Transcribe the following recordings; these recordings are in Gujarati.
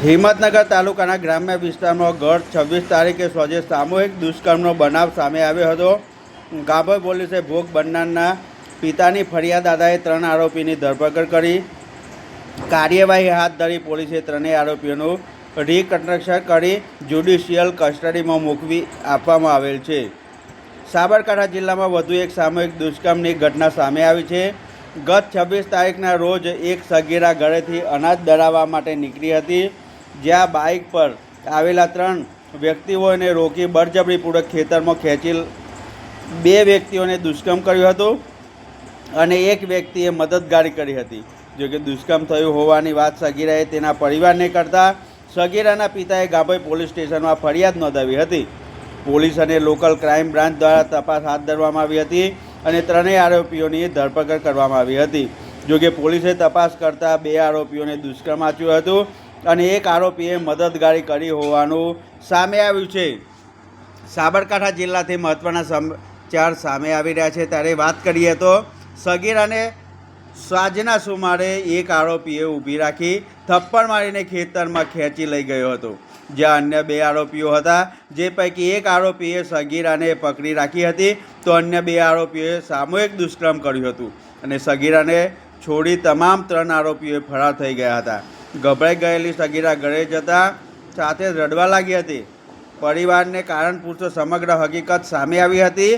હિંમતનગર તાલુકાના ગ્રામ્ય વિસ્તારમાં ગત છવ્વીસ તારીખે સોજે સામૂહિક દુષ્કર્મનો બનાવ સામે આવ્યો હતો. ગાભોઈ પોલીસે ભોગ બનનારના પિતાની ફરિયાદ આધારે ત્રણ આરોપીની ધરપકડ કરી. કાર્યવાહી હાથ ધરી પોલીસે ત્રણેય આરોપીઓનું રિકન્સ્ટ્રક્શન કરી જ્યુડિશિયલ કસ્ટડીમાં મૂકવી આપવામાં આવેલ છે. સાબરકાંઠા જિલ્લામાં વધુ એક સામૂહિક દુષ્કર્મની ઘટના સામે આવી છે. ગત છવ્વીસ તારીખના રોજ એક સગીરા ઘરેથી અનાજ દળાવવા માટે નીકળી હતી. જ્યાં બાઇક પર આવેલા ત્રણ વ્યક્તિઓને રોકી બળજબરીપૂર્વક ખેતરમાં ખેંચી બે વ્યક્તિઓને દુષ્કર્મ કર્યું હતું અને એક વ્યક્તિએ મદદગારી કરી હતી. જો કે દુષ્કર્મ થયું હોવાની વાત સગીરાએ તેના પરિવારને કરતા સગીરાના પિતાએ ગાભોઈ પોલીસ સ્ટેશનમાં ફરિયાદ નોંધાવી હતી. પોલીસ અને લોકલ ક્રાઇમ બ્રાન્ચ દ્વારા તપાસ હાથ ધરવામાં આવી હતી અને ત્રણેય આરોપીઓની ધરપકડ કરવામાં આવી હતી. જોકે પોલીસે તપાસ કરતા બે આરોપીઓને દુષ્કર્મ આચ્યું હતું અને એક આરોપીએ મદદગારી કરી હોવાનું સામે આવ્યું છે. સાબરકાંઠા જિલ્લાથી મહત્ત્વના સમાચાર સામે આવી રહ્યા છે. ત્યારે વાત કરીએ તો સગીરાને સાંજના સુમારે એક આરોપીએ ઊભી રાખી થપ્પડ મારીને ખેતરમાં ખેંચી લઈ ગયો હતો. જ્યાં અન્ય બે આરોપીઓ હતા. જે પૈકી એક આરોપીએ સગીરાને પકડી રાખી હતી. તો અન્ય બે આરોપીઓએ સામૂહિક દુષ્કર્મ કર્યું હતું. અને સગીરાને છોડી તમામ ત્રણ આરોપીઓ ફરાર થઈ ગયા હતા. ગભરાઈ ગયેલી સગીરા ઘરે જતાં સાથે રડવા લાગી હતી. પરિવારને કારણ પૂછતો સમગ્ર હકીકત સામે આવી હતી.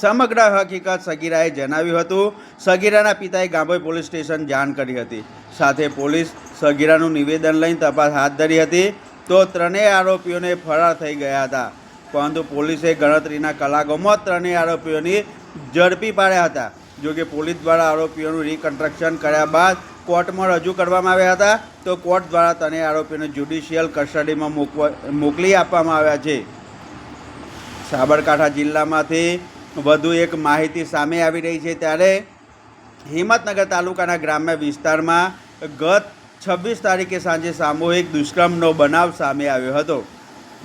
સમગ્ર હકીકત સગીરાએ જણાવ્યું હતું. સગીરાના પિતાએ ગાંભોઈ પોલીસ સ્ટેશન જાણ કરી હતી. સાથે પોલીસ સગીરાનું નિવેદન લઈને તપાસ હાથ ધરી હતી. તો ત્રણેય આરોપીઓને ફરાર થઈ ગયા હતા. પરંતુ પોલીસે ગણતરીના કલાકોમાં ત્રણેય આરોપીઓની ઝડપી પાડ્યા હતા. જોકે પોલીસ દ્વારા આરોપીઓનું રિકન્સ્ટ્રક્શન કર્યા બાદ કોર્ટમાં રજૂ કરવામાં આવ્યા હતા, તો કોર્ટ દ્વારા ત્રણેય આરોપીને જ્યુડિશિયલ કસ્ટડીમાં મૂકવા, મોકલી આપવામાં આવ્યા છે. સાબરકાંઠા જિલ્લામાંથી વધુ એક માહિતી સામે આવી રહી છે ત્યારે હિંમતનગર તાલુકાના ગ્રામ્ય વિસ્તારમાં ગત છવ્વીસ તારીખે સાંજે સામૂહિક દુષ્કર્મનો બનાવ સામે આવ્યો હતો.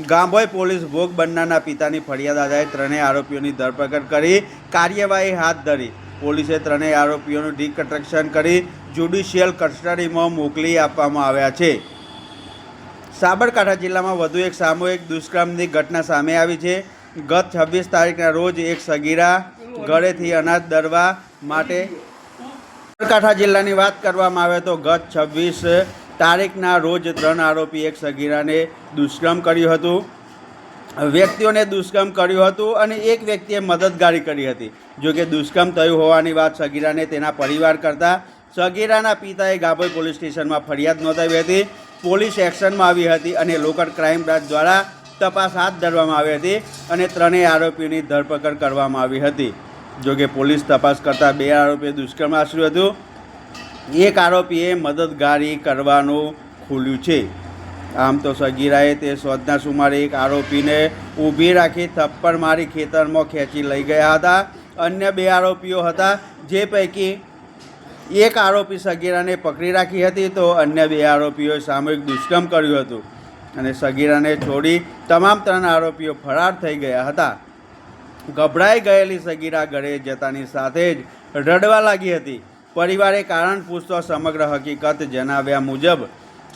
ગાંભોઈ પોલીસ ભોગ બનનારના પિતાની ફરિયાદ આધારે ત્રણેય આરોપીઓની ધરપકડ કરી કાર્યવાહી હાથ ધરી. પોલીસે ત્રણેય આરોપીઓનું ડિકન્સ્ટ્રક્શન કરી જ્યુડિશિયલ કસ્ટડીમાં મોકલી આપવામાં આવ્યા છે. સાબરકાંઠા જિલ્લામાં વધુ એક સામૂહિક દુષ્કર્મની ઘટના સામે આવી છે. ગત છવ્વીસ તારીખના રોજ એક સગીરા ઘરેથી અનાજ દરવા માટે સાબરકાંઠા જિલ્લાની વાત કરવામાં આવે તો ગત છવ્વીસ તારીખના રોજ ત્રણ આરોપી એક સગીરાને દુષ્કર્મ કર્યું હતું. વ્યક્તિઓને દુષ્કર્મ કર્યું હતું અને એક વ્યક્તિએ મદદગારી કરી હતી. જો કે દુષ્કર્મ થયું હોવાની વાત સગીરાને તેના પરિવાર કરતાં સગીરાના પિતાએ ગાભોઈ પોલીસ સ્ટેશનમાં ફરિયાદ નોંધાવી હતી. પોલીસ એક્શનમાં આવી હતી અને લોકલ ક્રાઇમ બ્રાન્ચ દ્વારા તપાસ હાથ ધરવામાં આવી હતી અને ત્રણેય આરોપીઓની ધરપકડ કરવામાં આવી હતી. જો કે પોલીસ તપાસ કરતાં બે આરોપીએ દુષ્કર્મ આચર્યું હતું. એક આરોપીએ મદદગારી કરવાનું ખુલ્યું છે. આમ તો સગીરાએ તે શોધના સુમારે એક આરોપીને ઊભી રાખી થપ્પડ મારી ખેતરમાં ખેંચી લઈ ગયા હતા. અન્ય બે આરોપીઓ હતા, જે પૈકી એક આરોપી સગીરાને પકડી રાખી હતી તો અન્ય બે આરોપીઓએ સામૂહિક દુષ્કર્મ કર્યું હતું. અને સગીરાને છોડી તમામ ત્રણ આરોપીઓ ફરાર થઈ ગયા હતા. ગભરાઈ ગયેલી સગીરા ઘરે જતાની સાથે જ રડવા લાગી હતી. પરિવારે કારણ પૂછતો સમગ્ર હકીકત જણાવ્યા મુજબ,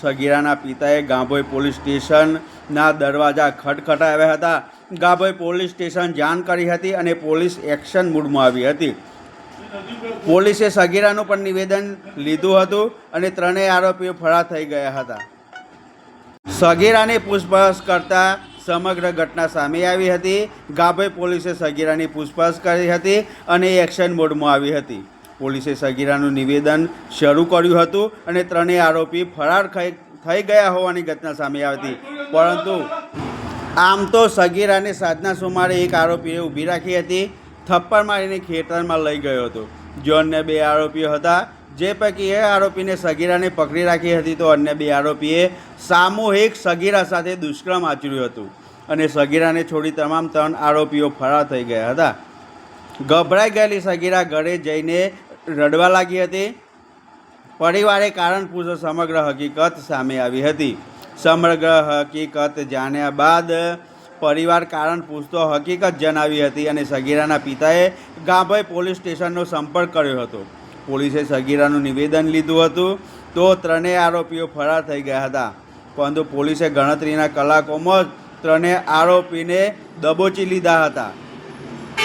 સગીરાના પિતાએ ગાંભોઈ પોલીસ સ્ટેશનના દરવાજા ખટખટાવ્યા હતા. ગાંભોઈ પોલીસ સ્ટેશન જાણ કરી હતી અને પોલીસ એક્શન મૂડમાં આવી હતી. પોલીસે સગીરાનું પણ નિવેદન લીધું હતું અને ત્રણેય આરોપીઓ ફરાર થઈ ગયા હતા. સગીરાની પૂછપરછ કરતા સમગ્ર ઘટના સામે આવી હતી. ગાભે પોલીસે સગીરાની પૂછપરછ કરી હતી અને એક્શન મોડમાં આવી હતી. પોલીસે સગીરાનું નિવેદન શરૂ કર્યું હતું અને ત્રણેય આરોપી ફરાર થઈ ગયા હોવાની ઘટના સામે આવી હતી. પરંતુ આમ તો સગીરાને સાંજના સુમારે એક આરોપીએ ઊભી રાખી હતી. થપ્પડ મારીને ખેતરમાં લઈ ગયો હતો. જો અન્ય બે આરોપીઓ હતા, જે પૈકી એ આરોપીને સગીરાને પકડી રાખી હતી તો અન્ય બે આરોપીએ સામૂહિક સગીરા સાથે દુષ્કર્મ આચર્યું હતું અને સગીરાને છોડી તમામ ત્રણ આરોપીઓ ફરાર થઈ ગયા હતા. ગભરાઈ ગયેલી સગીરા ઘરે જઈને રડવા લાગી હતી. પરિવારે કારણ પૂછો સમગ્ર હકીકત સામે આવી હતી. સમગ્ર હકીકત જાણ્યા બાદ પરિવાર કારણ પૂછતો હકીકત જણાવી હતી અને સગીરાના પિતાએ ગાંભાઈ પોલીસ સ્ટેશનનો સંપર્ક કર્યો હતો. પોલીસે સગીરાનું નિવેદન લીધું હતું તો ત્રણેય આરોપીઓ ફરાર થઈ ગયા હતા. પરંતુ પોલીસે ગણતરીના કલાકોમાં જ ત્રણેય આરોપીને દબોચી લીધા હતા.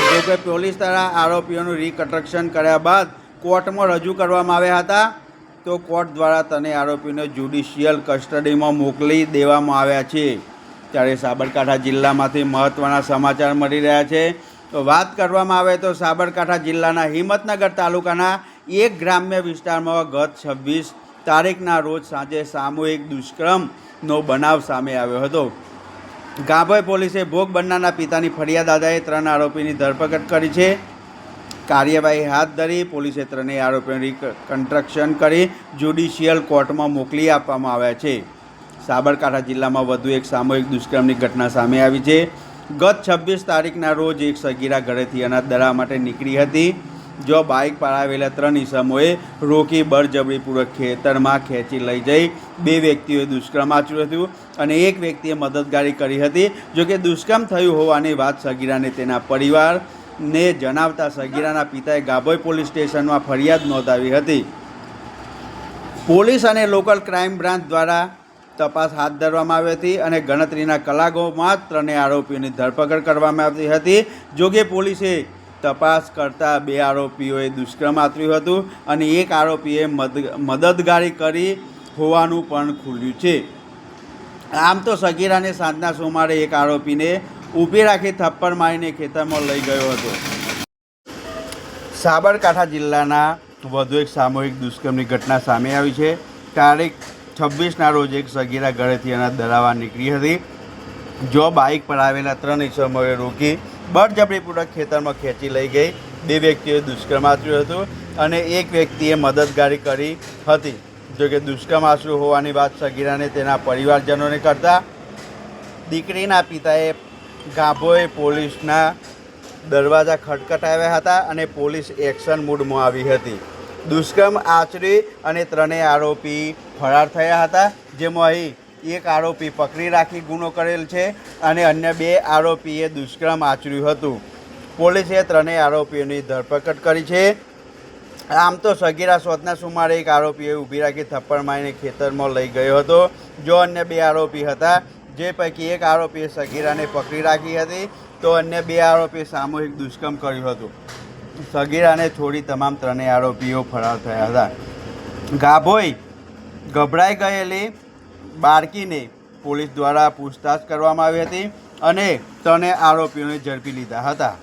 જોકે પોલીસ દ્વારા આરોપીઓનું રિકન્સ્ટ્રક્શન કર્યા બાદ કોર્ટમાં રજૂ કરવામાં આવ્યા હતા, તો કોર્ટ દ્વારા તને આરોપીને જ્યુડિશિયલ કસ્ટડીમાં મોકલી દેવામાં આવ્યા છે. ત્યારે સાબરકાંઠા જિલ્લામાંથી મહત્ત્વના સમાચાર મળી રહ્યા છે. તો વાત કરવામાં આવે તો સાબરકાંઠા જિલ્લાના હિંમતનગર તાલુકાના એક ગ્રામ્ય વિસ્તારમાં ગત છવ્વીસ તારીખના રોજ સાંજે સામૂહિક દુષ્કર્મનો બનાવ સામે આવ્યો હતો. ગાભોઈ પોલીસે ભોગ બનનારના પિતાની ફરિયાદ આધારે ત્રણ આરોપીની ધરપકડ કરી છે. કાર્યવાહી હાથ ધરી પોલીસે ત્રણેય આરોપીઓની કન્સ્ટ્રક્શન કરી જ્યુડિશિયલ કોર્ટમાં મોકલી આપવામાં આવ્યા છે. સાબરકાંઠા જિલ્લામાં વધુ એક સામૂહિક દુષ્કર્મની ઘટના સામે આવી છે. ગત છવ્વીસ તારીખના રોજ એક સગીરા ઘરેથી અનાજ દળવા માટે નીકળી હતી, જો બાઇક પર આવેલા ત્રણ ઈસમોએ રોકી બળજબરીપૂર્વક ખેતરમાં ખેંચી લઈ જઈ બે વ્યક્તિઓએ દુષ્કર્મ આચર્યું હતું અને એક વ્યક્તિએ મદદગારી કરી હતી. જો કે દુષ્કર્મ થયું હોવાની વાત સગીરાને તેના પરિવારને જણાવતા સગીરાના પિતાએ ગાભોઈ પોલીસ સ્ટેશનમાં ફરિયાદ નોંધાવી હતી. પોલીસ અને લોકલ ક્રાઇમ બ્રાન્ચ દ્વારા તપાસ હાથ ધરવામાં આવી હતી અને ગણતરીના કલાકોમાં માત્ર ત્રણેય આરોપીઓની ધરપકડ કરવામાં આવી હતી. જોકે પોલીસે તપાસ કરતા બે આરોપીઓએ દુષ્કર્મ આચર્યું હતું અને એક આરોપીએ મદ, મદદગારી કરી હોવાનું પણ ખુલ્યું છે. આમ તો સગીરાને સાંજના સોમારે એક આરોપીને ઊભી રાખી થપ્પડ મારીને ખેતરમાં લઈ ગયો હતો. સાબરકાંઠા જિલ્લાના વધુ એક સામૂહિક દુષ્કર્મની ઘટના સામે આવી છે. તારીખ છવ્વીસના રોજ એક સગીરા ઘરેથી અનાજ દરાવવા નીકળી હતી. જો બાઇક પર આવેલા ત્રણ ઈસમોએ રોકી બળજબરીપૂર્વક ખેતરમાં ખેંચી લઈ ગઈ. બે વ્યક્તિઓએ દુષ્કર્મ આચર્યું હતું અને એક વ્યક્તિએ મદદગારી કરી હતી. જોકે દુષ્કર્મ આચર્યું હોવાની વાત સગીરાને તેના પરિવારજનોને કરતા દીકરીના પિતાએ ગાભોએ પોલીસના દરવાજા ખટખટાવ્યા હતા અને પોલીસ એક્શન મૂડમાં આવી હતી. દુષ્કર્મ, આચરી અને ત્રણેય આરોપી ફરાર થયા હતા. જેમાં અહીં એક આરોપી પકડી રાખી ગુનો કરેલ છે અને અન્ય બે આરોપીએ દુષ્કર્મ આચર્યું હતું. પોલીસે ત્રણેય આરોપીઓની ધરપકડ કરી છે. આમ તો સગીરા શોધના સુમારે એક આરોપીએ ઊભી રાખી થપ્પડ મારીને ખેતરમાં લઈ ગયો હતો. જો અન્ય બે આરોપી હતા, જે પૈકી એક આરોપીએ સગીરાને પકડી રાખી હતી, તો અન્ય બે આરોપીએ સામૂહિક દુષ્કર્મ કર્યું હતું. સગીરાને છોડી તમામ ત્રણેય આરોપીઓ ફરાર થયા હતા. ગાભોઈ ગભરાઈ ગયેલી બાળકીને પોલીસ દ્વારા પૂછતાછ કરવામાં આવી હતી અને ત્રણેય આરોપીઓને ઝડપી લીધા હતા.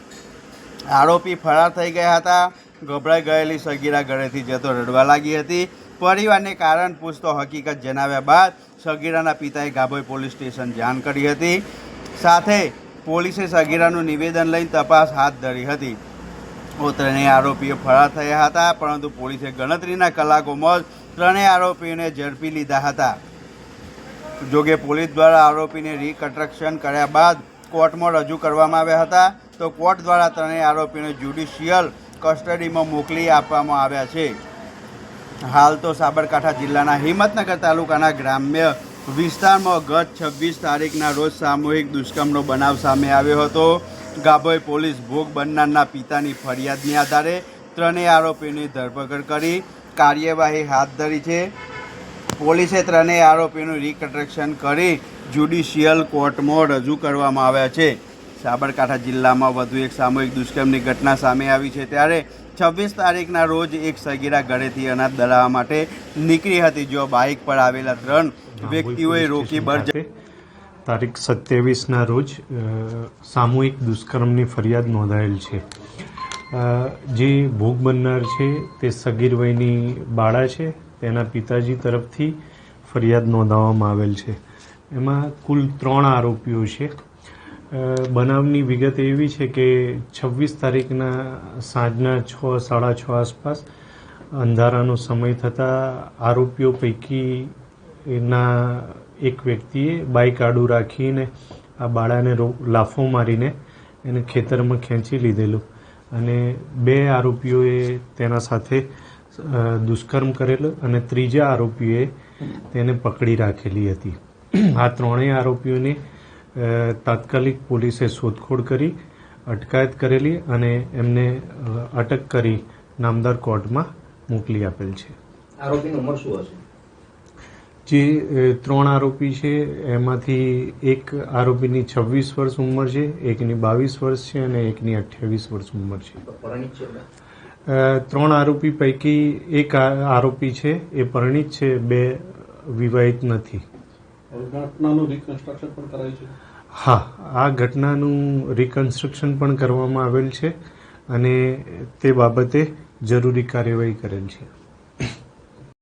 આરોપી ફરાર થઈ ગયા હતા. ગભરાઈ ગયેલી સગીરા ઘરેથી જતો રડવા લાગી હતી. પરિવારને કારણ પૂછતો હકીકત જણાવ્યા બાદ સગીરાના પિતાએ ગાભોઈ પોલીસ સ્ટેશન જાણ કરી હતી. સાથે પોલીસે સગીરાનું નિવેદન લઈને તપાસ હાથ ધરી હતી. ત્રણેય આરોપીઓ ફરાર થયા હતા, પરંતુ પોલીસે ગણતરીના કલાકોમાં જ ત્રણેય આરોપીઓને ઝડપી લીધા હતા. જોકે પોલીસ દ્વારા આરોપીને રિકન્સ્ટ્રક્શન કર્યા બાદ કોર્ટમાં રજૂ કરવામાં આવ્યા હતા, તો કોર્ટ દ્વારા ત્રણેય આરોપીને જ્યુડિશિયલ કસ્ટડીમાં મોકલી આપવામાં આવ્યા છે. હાલ તો સાબરકાંઠા જિલ્લાના હિંમતનગર તાલુકાના ગ્રામ્ય વિસ્તારમાં ગત છવ્વીસ તારીખના રોજ સામૂહિક દુષ્કર્મનો બનાવ સામે આવ્યો હતો. ગાભોઈ પોલીસ ભોગ બનનારના પિતાની ફરિયાદની આધારે ત્રણેય આરોપીની ધરપકડ કરી કાર્યવાહી હાથ ધરી છે. પોલીસે ત્રણેય આરોપીનું રિકન્સ્ટ્રક્શન કરી જ્યુડિશિયલ કોર્ટમાં રજૂ કરવામાં આવ્યા છે. સાબરકાંઠા જિલ્લામાં વધુ એક સામૂહિક દુષ્કર્મની ઘટના સામે આવી છે ત્યારે છવ્વીસ તારીખના રોજ એક સગીરા ઘરેથી અનાજ દળાવવા માટે નીકળી હતી જો બાઇક પર આવેલા ત્રણ વ્યક્તિઓએ રોકી બળજ તારીખ સત્યાવીસના રોજ સામૂહિક દુષ્કર્મની ફરિયાદ નોંધાયેલ છે. જે ભોગ બનનાર છે તે સગીર વયની બાળા છે. તેના પિતાજી તરફથી ફરિયાદ નોંધાવવામાં આવેલ છે. એમાં કુલ ત્રણ આરોપીઓ છે. બનાવની વિગત એવી છે કે છવ્વીસ તારીખના સાંજના છ, સાડા છ આસપાસ અંધારાનો સમય થતાં આરોપીઓ પૈકી એના એક વ્યક્તિએ બાઇક આડું રાખીને આ બાળાને લાફો મારીને એને ખેતરમાં ખેંચી લીધેલું. અને બે આરોપીઓએ તેના સાથે દુષ્કર્મ કરેલો અને ત્રીજા આરોપીએ તેને પકડી રાખેલી હતી. આ ત્રણેય આરોપીઓને તાત્કાલિક પોલીસે શોધખોળ કરી, અટકાયત કરેલી અને એમને અટક કરી નામદાર કોર્ટમાં મોકલી આપેલ છે. આરોપીની ઉંમર શું હશે? જે ત્રણ આરોપી છે એમાંથી એક આરોપીની છવ્વીસ વર્ષ ઉંમર છે એકની બાવીસ વર્ષ છે અને એકની અઠ્યાવીસ વર્ષ ઉંમર છે. પરણિત છે બધા? અ, ત્રણ આરોપી પૈકી એક આરોપી છે એ પરિણીત છે બે વિવાહિત નથી. ઘટનાનું રિકન્સ્ટ્રક્શન પણ કરાય છે. હા આ ઘટનાનું રિકન્સ્ટ્રક્શન પણ કરવામાં આવેલ છે અને તે બાબતે જરૂરી કાર્યવાહી કરેલ છે.